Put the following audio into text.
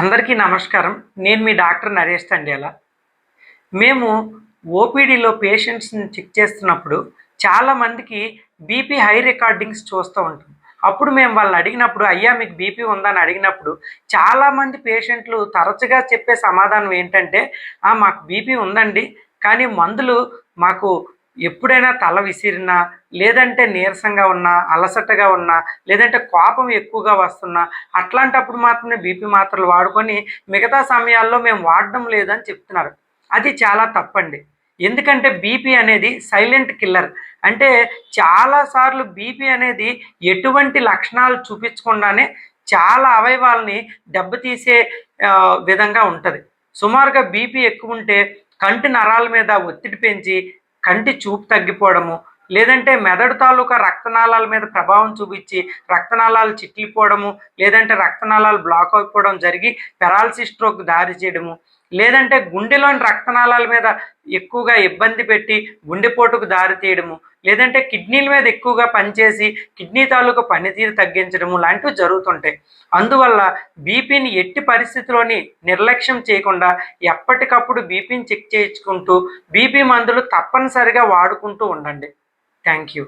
అందరికీ నమస్కారం. నేను మీ డాక్టర్ నరేష్ తండేలా. మేము ఓపీడీలో పేషెంట్స్ని చెక్ చేస్తున్నప్పుడు చాలామందికి బీపీ హై రికార్డింగ్స్ చూస్తూ ఉంటాం. అప్పుడు మేము వాళ్ళని అడిగినప్పుడు అయ్యా మీకు బీపీ ఉందని అడిగినప్పుడు చాలామంది పేషెంట్లు తరచుగా చెప్పే సమాధానం ఏంటంటే మాకు బీపీ ఉందండి కానీ మందులు మాకు ఎప్పుడైనా తల విసిరినా లేదంటే నీరసంగా ఉన్నా అలసటగా ఉన్నా లేదంటే కోపం ఎక్కువగా వస్తున్నా అట్లాంటప్పుడు మాత్రమే బీపీ మాత్రలు వాడుకొని మిగతా సమయాల్లో మేము వాడడం లేదని చెప్తున్నారు. అది చాలా తప్పండి. ఎందుకంటే బీపీ అనేది సైలెంట్ కిల్లర్. అంటే చాలాసార్లు బీపీ అనేది ఎటువంటి లక్షణాలు చూపించకుండానే చాలా అవయవాల్ని దెబ్బతీసే విధంగా ఉంటుంది. సుమారుగా బీపీ ఎక్కువ ఉంటే కంటి నరాల మీద ఒత్తిడి పెంచి కంటి చూపు తగ్గిపోవడము లేదంటే మెదడు తాలూకా రక్తనాళాల మీద ప్రభావం చూపించి రక్తనాళాలు చిట్లిపోవడము లేదంటే రక్తనాళాలు బ్లాక్ అయిపోవడం జరిగి పెరాలసిస్ స్ట్రోక్ దారి చేయడము లేదంటే గుండెలోని రక్తనాళాల మీద ఎక్కువగా ఇబ్బంది పెట్టి గుండెపోటుకు దారి తీయడము లేదంటే కిడ్నీల మీద ఎక్కువగా పనిచేసి కిడ్నీ తాలూకు పనితీరు తగ్గించడము లాంటివి జరుగుతుంటాయి. అందువల్ల బీపీని ఎట్టి పరిస్థితిలోని నిర్లక్ష్యం చేయకుండా ఎప్పటికప్పుడు బీపీని చెక్ చేయించుకుంటూ బీపీ మందులు తప్పనిసరిగా వాడుకుంటూ ఉండండి. Thank you.